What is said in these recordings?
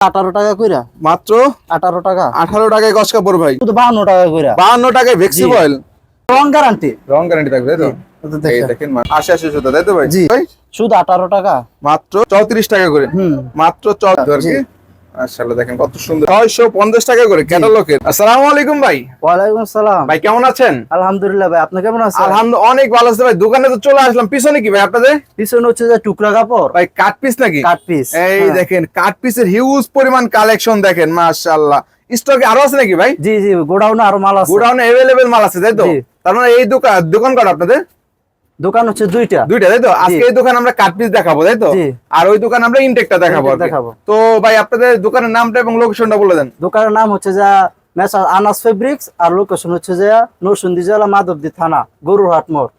আঠারো টাকা কইরা। মাত্র আঠারো টাকা। আঠারো টাকায় কাপড় ভাই। শুধু বাহান্ন টাকা কইরা। বাহান্ন টাকায় ভেক্সি বয়েল রং গ্যারান্টি রং গ্যারান্টি থাকবে তাই তো? দেখেন। আশি আশি সুতা তাই তো ভাই? জি। শুধু আঠারো টাকা। মাত্র চৌত্রিশ টাকা করে। হুম। মাত্র চৌত্রিশ মাশাআল্লাহ দেখেন কত সুন্দর। টাকা করে ক্যাটালগের। আসসালামু আলাইকুম ভাই। আসসালাম। ভাই কেমন আছেন? আলহামদুলিল্লাহ ভাই আপনি কেমন আছেন? আলহামদুলিল্লাহ অনেক ভালো আছে ভাই। দোকানে তো চলে আসলাম। পিছনে কি ভাই আপনাদের? পিছনে হচ্ছে যে টুকরা কাপড়। ভাই কাট পিস নাকি? কাট পিস এই দেখেন কাট পিসের হিউজ পরিমাণ কালেকশন দেখেন মাশাআল্লাহ। স্টকে আরও আছে নাকি ভাই? জি জি গোডাউনে আরও মাল আছে। গোডাউনে মাল আছে তাই তো? তার মানে এই দোকান দোকান কটা আপনাদের? দোকান হচ্ছে দুইটা। দুইটা তাই তো? আজকে এই দোকান আমরা কাট পিস দেখাবো তাই তো? আর ওই দোকান আমরা ইনটেকটা দেখাবো। দেখাবো। তো ভাই আপনাদের দোকানের নামটা এবং লোকেশনটা বলে দেন। দোকানের নাম হচ্ছে যা মেসার আনাস ফেব্রিক্স আর লোকেশন হচ্ছে যে নরসুন্দি জেলা মাধবদী থানা গরুরহাট মোড়।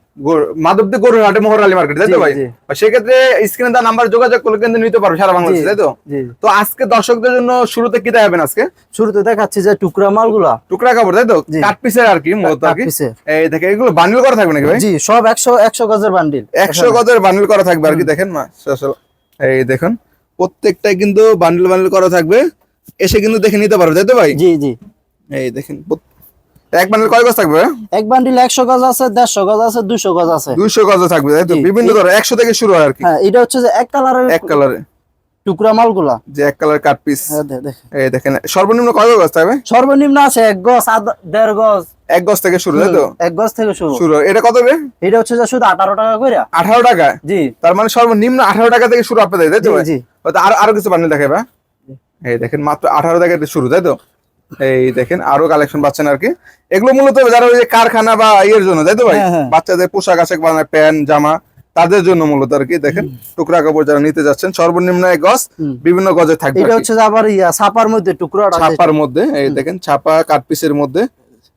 মাধবদী মোহর আলী মার্কেট তাই তো ভাই? সেক্ষেত্রে স্ক্রিনে তার নাম্বার যোগাযোগ করলে কিন্তু নিতে পারবে সারা বাংলাদেশে তাই তো? তো আজকে দর্শকদের জন্য শুরুতে কি দেখাবেন আজকে? শুরুতে দেখাচ্ছি যে টুকরা মালগুলা। টুকরা কাপড় তাই তো? জি। কাট পিসের আর কি মূলত আর কি। এই দেখেন এগুলো বান্ডিল করা থাকবে নাকি ভাই? জি সব একশো একশো গজের বান্ডিল একশো গজের বান্ডিল করা থাকবে আর কি দেখেন মা এই দেখুন প্রত্যেকটাই কিন্তু বান্ডিল বান্ডিল করা থাকবে। এসে কিন্তু দেখে নিতে পারবে তাই তো ভাই? জি জি। এই দেখেন এক বান্ডিল কয় গজ থাকবে? এক বান্ডিল একশো গজ আছে দেড়শো গজ আছে দুশো গজ আছে। দুইশো গজ থাকবে তাই তো? বিভিন্ন ধরনের একশো থেকে শুরু হয় আর কি। হ্যাঁ এটা হচ্ছে যে এক কালারের এক কালারে। টুকরা মালগুলা। যে এক কালার কাট পিস। হ্যাঁ। এই দেখেন সর্বনিম্ন কয় গজ থাকবে? সর্বনিম্ন আছে এক গজ দেড় গজ। এক গজ থেকে শুরু তাই তো? এক গজ থেকে শুরু। শুরু এটা কত বে এটা হচ্ছে যে শুধু আঠারো টাকা করে। আঠারো টাকা? জি। তার মানে সর্বনিম্ন আঠারো টাকা থেকে শুরু আপনাদের তাই তো? জি, আরও আরও কিছু বান্ডিল দেখাবে এই দেখেন মাত্র আঠারো টাকা থেকে শুরু তাই তো? এই দেখেন আরও কালেকশন পাচ্ছেন আর কি। এগুলো মূলত যারা ওই যে কারখানা বা ইয়ের জন্য তাই তো ভাই? হ্যাঁ, হ্যাঁ। বাচ্চাদের পোশাক আশাক বানায় প্যান্ট জামা তাদের জন্য মূলত আর কি দেখেন টুকরা কাপড় যারা নিতে যাচ্ছেন সর্বনিম্ন এক গজ বিভিন্ন গজে থাকবে এটা হচ্ছে আবার ইয়া ছাপার মধ্যে টুকরা ছাপার মধ্যে এই দেখেন ছাপা কাট পিসের মধ্যে।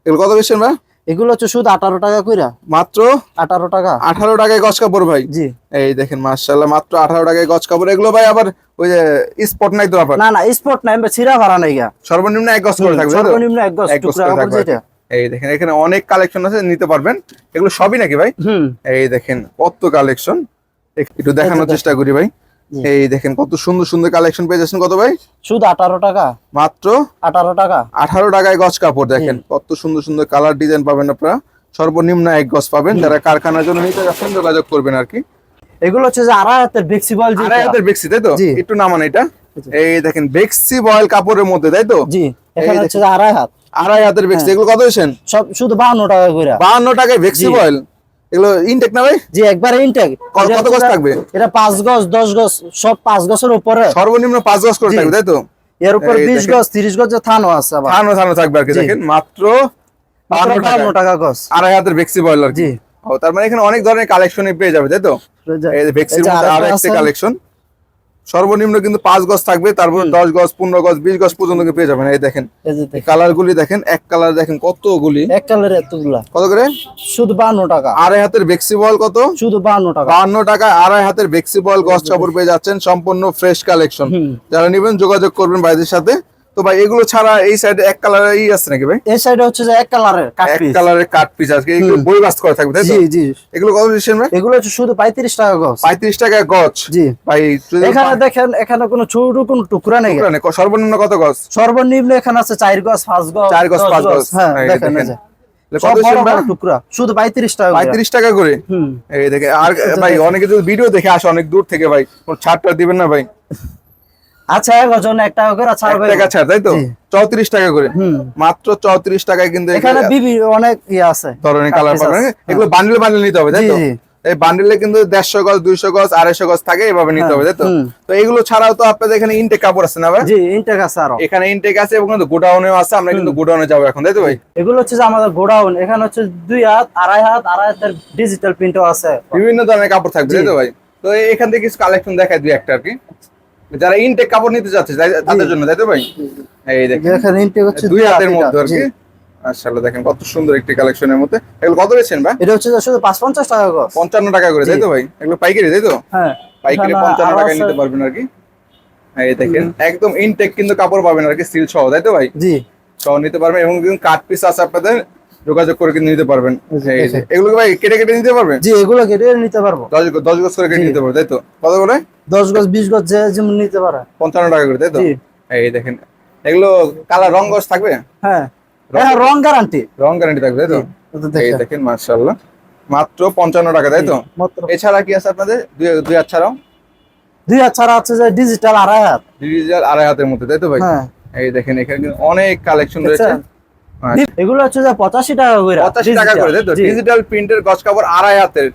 এগুলো কত বেশি ভাই? এগুলো হচ্ছে শুধু আঠারো টাকা কইরা। মাত্র? আঠারো টাকা। আঠারো টাকায় গজ কাপড় ভাই? জি। এই দেখেন মার্শাল্লাহ মাত্র আঠারো টাকায় গজ কাপড়। এগুলো ভাই আবার ওই যে স্পট নাই তো না না স্পট নাই ছিঁড়া ভাড়া নাই সর্বনিম্ন এক গজ করে থাকবে সর্বনিম্ন এক করে থাকবে এই দেখেন এখানে অনেক কালেকশন আছে নিতে পারবেন। এগুলো সবই নাকি ভাই? এই দেখেন কত কালেকশন একটু দেখানোর চেষ্টা করি ভাই। এই দেখেন কত সুন্দর সুন্দর কালেকশন পেয়ে যাচ্ছেন। কত ভাই? শুধু আঠারো টাকা। মাত্র আঠারো টাকা। আঠারো টাকায় গজ কাপড় দেখেন। কত সুন্দর সুন্দর কালার ডিজাইন পাবেন আপনারা। সর্বনিম্ন এক গজ পাবেন। যারা কারখানার জন্য নিতে যাচ্ছেন যোগাযোগ করবেন আর কি। এগুলো হচ্ছে যে আড়াই হাতের ফ্লেক্সিবল আড়াই হাতের বেক্সি তাই তো। একটু নামান এটা। এই দেখেন বেক্সি বয়েল কাপড়ের মধ্যে তাই তো? জি। এখানে হচ্ছে আড়াই হাত আড়াই হাতের বেক্সি এগুলো কত হয়েছেন সব শুধু বাহান্ন টাকা করে। বাহান্ন টাকায় বেক্সি। বয়েল এগুলো ইনটেক না ভাই? জি একবারে ইনটেক কত- গজ থাকবে? এটা 5 গজ দশ গজ সব 5 গজের উপরে। সর্বনিম্ন পাঁচ গজ করে থাকবে তাই তো? এর উপর এই বিশ দেখেন। গজ তিরিশ গজ থানো আছে আবার। থানো থানো থাকবে আর কি দেখেন মাত্র টাকা। গজ। আড়াই হাতের বেক্সি বয়লার জি। ও তার মানে এখানে অনেক ধরনের কালেকশন পেয়ে যাবে তাই তো? এই মধ্যে আরও একটা কালেকশন সর্বনিম্ন কিন্তু পাঁচ গজ থাকবে তারপর দশ গজ পনেরো গজ বিশ গজ পর্যন্ত পেয়ে যাবেন। এই দেখেন। কালার গুলি দেখেন। এক কালার দেখেন কতগুলি এক কালার এতগুলা। কত করে? শুধু বান্ন টাকা। আড়াই হাতের বেক্সি বল কত? শুধু বান্ন টাকা। বান্ন টাকা আড়াই হাতের বেক্সি বল গজ কাপড় পেয়ে যাচ্ছেন সম্পূর্ণ ফ্রেশ কালেকশন যারা নিবেন যোগাযোগ করবেন বাইদের সাথে। তো ভাই এগুলো ছাড়া এই সাইডে এক কালার ই আছে নাকি ভাই? এই সাইডে হচ্ছে যে এক কালারের কাট পিস এক কালারের কাট পিস আজকে। এগুলো বই বাস করা থাকবে তাই তো? জি জি। এগুলো কত দিচ্ছেন ভাই? এগুলো হচ্ছে শুধু পঁয়ত্রিশ টাকা গজ। পঁয়ত্রিশ টাকা গজ? জি। ভাই এখানে দেখেন এখানে কোনো ছোট কোনো টুকরা নেই। টুকরা নেই, সর্বনিম্ন কত গজ? সর্বনিম্ন এখানে আছে চার গজ পাঁচ গজ চার গজ দশ পাঁচ গজ। হ্যাঁ দেখেন শুধু পঁয়ত্রিশ টাকা। টাকা করে? এই দেখে আর ভাই অনেকে যদি ভিডিও দেখে আসে অনেক দূর থেকে ভাই কোন ছাড়টা দিবেন না ভাই। আচ্ছা এক ওজন এক টাকা করে এক ছাড়বে টাকা ছাড় তাই তো? জি। চৌত্রিশ টাকা করে। মাত্র চৌত্রিশ টাকায় কিন্তু এখানে বিবি অনেক ইয়ে আছে ধরনের কালার পাবেন এগুলো বান্ডেল বান্ডেল নিতে হবে তাই তো? এই বান্ডেলে কিন্তু দেড়শো গজ দুইশো গজ আড়াইশো গজ থাকে এভাবে নিতে হ্যাঁ, হবে তাই তো? তো এগুলো ছাড়াও তো আপনাদের এখানে ইনটেক কাপড় আছে না ভাই? জি ইনটেক আছে আরও। এখানে ইনটেক আছে এবং কিন্তু গোডাউনেও আছে আমরা কিন্তু গোডাউনে যাব এখন তাই তো ভাই? এগুলো হচ্ছে যে আমাদের গোডাউন এখানে হচ্ছে দুই হাত আড়াই হাত আড়াই হাতের ডিজিটাল প্রিন্টও আছে। বিভিন্ন ধরনের কাপড় থাকবে। তাই তো ভাই? তো এখান থেকে কিছু কালেকশন দেখায় দুই একটা আর কি। যারা ইনটেক কাপড় নিতে যাচ্ছে তাদের জন্য তাই তো ভাই? এই দেখেন ইনটেক হচ্ছে দুই হাতের মধ্যে আর কি। মাশাআল্লাহ দেখেন কত সুন্দর একটি কালেকশনের মধ্যে। এগুলো কত বেচছেন ভাই? এটা হচ্ছে শুধু পাঁচ পঞ্চাশ টাকা গজ। পঞ্চান্ন টাকা করে তাই তো ভাই? এগুলো পাইকারি তাই তো? হ্যাঁ। পাইকারি এখানে পঞ্চান্ন আরও টাকায় নিতে পারবেন আর কি। এই দেখেন একদম ইনটেক কিন্তু কাপড় পাবেন আর কি সিল সহ তাই তো ভাই? জি। সহ নিতে পারবেন এবং কাট পিস আছে আপনাদের যোগাযোগ করে কিন্তু নিতে পারবেন। এগুলো ভাই কেটে কেটে নিতে পারবেন জি এগুলো কেটে নিতে পারব। দশ দশ গজ করে কেটে নিতে পারবেন তাই তো? কত করে? দশ গজ বিশ গজ যে যেমন নিতে পারে। পঞ্চান্ন টাকা করে তাই তো? এই দেখেন এগুলো কালার রং গস থাকবে? হ্যাঁ। রং গ্যারান্টি রং গ্যারান্টি থাকবে তাই তো? এই দেখেন মার্শাল্লাহ মাত্র পঞ্চান্ন টাকা তাই তো? এছাড়া কি আছে আপনাদের? দুই দুই হাত ছাড়াও? দুই হাত ছাড়া আছে যে ডিজিটাল আড়াই হাত। ডিজিটাল আড়াই হাতের মধ্যে তাই তো ভাই? হ্যাঁ। এই দেখেন এখানে অনেক কালেকশন রয়েছে? আচ্ছা। এগুলো হচ্ছে যে পঁচাশি টাকা করে। পঁচাশি টাকা করে ডিজিটাল প্রিন্টের গজ কাপড় আড়াই হাতের।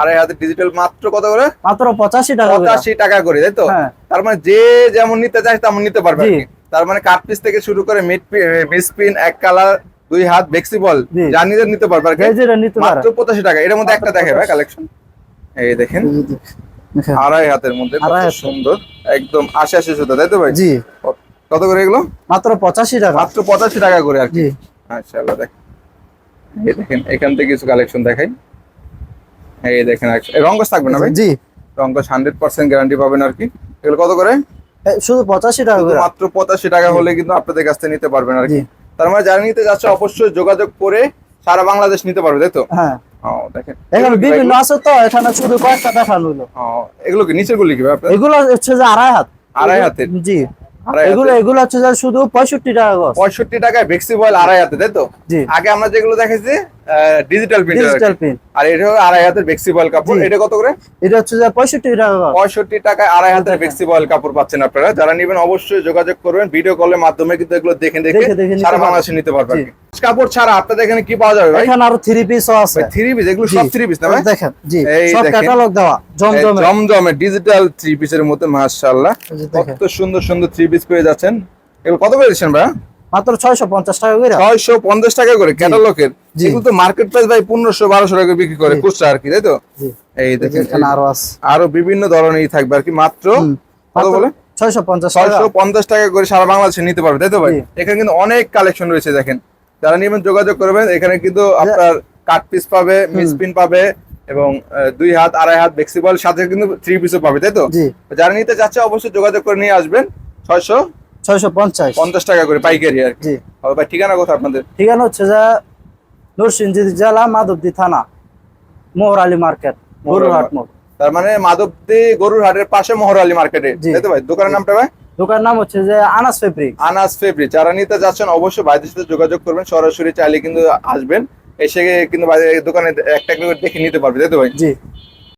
আড়াই হাতের ডিজিটাল মাত্র কত করে? মাত্র পঁচাশি টাকা করে। পঁচাশি টাকা করে তাই তো? হ্যাঁ। তার মানে যে যেমন নিতে চায় তেমন নিতে পারবে। তার মানে কাট পিস থেকে শুরু করে মিড মিস পিন এক কালার দুই হাত ফ্লেক্সিবল। যা নিজে নিতে পারবে মাত্র পঁচাশি টাকা। এর মধ্যে একটা দেখে ভাই কালেকশন এই দেখেন। আড়াই হাতের মধ্যে। সুন্দর। একদম আশি আশি সুতা তাই তো ভাই? জি। কত করে এগুলো? মাত্র পঁচাশি টাকা। মাত্র পঁচাশি টাকা করে আর কি। মাশাআল্লাহ দেখ। এই দেখেন এখান থেকে কিছু কালেকশন দেখাই। এই দেখেন রঙ্গস থাকবে না ভাই? জি। রঙ্গস হান্ড্রেড পার্সেন্ট গ্যারান্টি পাবেন আর কি। এগুলো কত করে? শুধু পঁচাশি টাকা মাত্র পঁচাশি টাকা হলে কিন্তু আপনাদের কাছ থেকে নিতে পারবেন আর কি। তার মানে যারা নিতে যাচ্ছে অবশ্যই যোগাযোগ করে সারা বাংলাদেশ নিতে পারবে তাই তো? হ্যাঁ। দেখেন। এখানে? বিভিন্ন আছে তো এখানে শুধু কয়েকটা দেখানো হলো। এগুলো কি? নিচের গুলি কি এগুলো হচ্ছে যে আড়াই হাত। আড়াই হাতের? জি। এগুলো? এগুলো হচ্ছে শুধু পঁয়ষট্টি টাকা পঁয়ষট্টি টাকায় ভেক্সি বয়েল আড়াই হাতে তাই তো? আগে আমরা যেগুলো দেখেছি ডিজিটাল প্রিন্ট ডিজিটাল পিন আর এটা হলো আড়াই হাতের ভেক্সি বয়েল কাপড়। এটা কত করে? এটা হচ্ছে যে পঁয়ষট্টি টাকা গজ পঁয়ষট্টি টাকায় আড়াই হাতের বয়েল কাপড় পাচ্ছেন আপনারা। যারা নেবেন অবশ্যই যোগাযোগ করবেন। ভিডিও কলের মাধ্যমে কিন্তু এগুলো দেখে দেখে সারা। বাংলাদেশে নিতে পারবেন। কাপড় ছাড়া আপনাদের এখানে কি পাওয়া যাবে ভাই? এখানে আরও থ্রি পিসও আছে। থ্রি পিস এগুলো। সব থ্রি পিস না ভাই? দেখেন জি। এই সব ক্যাটালগ দেওয়া। জমজমে। জমজমে ডিজিটাল থ্রি পিসের মধ্যে মাশাআল্লাহ। কত সুন্দর সুন্দর থ্রি পিস পেয়ে যাচ্ছেন। এগুলো কত করে দিচ্ছেন ভাই? মাত্র ছয়শো পঞ্চাশ টাকা করে। ছয়শো পঞ্চাশ টাকা করে ক্যাটালগের। এগুলো তো মার্কেট প্রাইস ভাই পনেরোশো বারোশো টাকা বিক্রি করে খুচরা আর কি তাই তো? এই দেখেন এখানে আরও আছে। আরও বিভিন্ন ধরনেরই থাকবে আর কি মাত্র কত বলে? ছয়শো পঞ্চাশ টাকা। ছয়শো পঞ্চাশ টাকা করে সারা বাংলাদেশে নিতে পারবে তাই তো ভাই? এখানে কিন্তু অনেক কালেকশন রয়েছে দেখেন। যারা নেবেন যোগাযোগ করবেন। এখানে কিন্তু আপনার কাট পিস পাবে মিসপিন পাবে এবং দুই হাত আড়াই হাত ফ্লেক্সিবল সাথে কিন্তু থ্রি পিসও পাবে তাই তো যারা নিতে চাচ্ছে অবশ্যই যোগাযোগ করে নিয়ে আসবেন। ছয়শো ছয়শো পঞ্চাশ। পঞ্চাশ টাকা করে পাইকারি আর জি। ভাই ঠিকানা কোথায় আপনাদের? ঠিকানা হচ্ছে যে নরসিংদী জেলা মাধবদী থানা মোহর আলী মার্কেট। মোড়। তার মানে মাধবদী গরুর হাটের পাশে মহরালি মার্কেটে। তাই ভাই? দোকানের নামটা ভাই? দোকানের নাম হচ্ছে যে আনাস ফেব্রিক। আনাস ফেব্রিক। যারা নিতে যাচ্ছেন অবশ্যই ভাইদের সাথে যোগাযোগ করবেন। সরাসরি চাইলে কিন্তু আসবেন। এসে কিন্তু দোকানে একটা একটা করে দেখে নিতে পারবে। তাই তো ভাই? জি।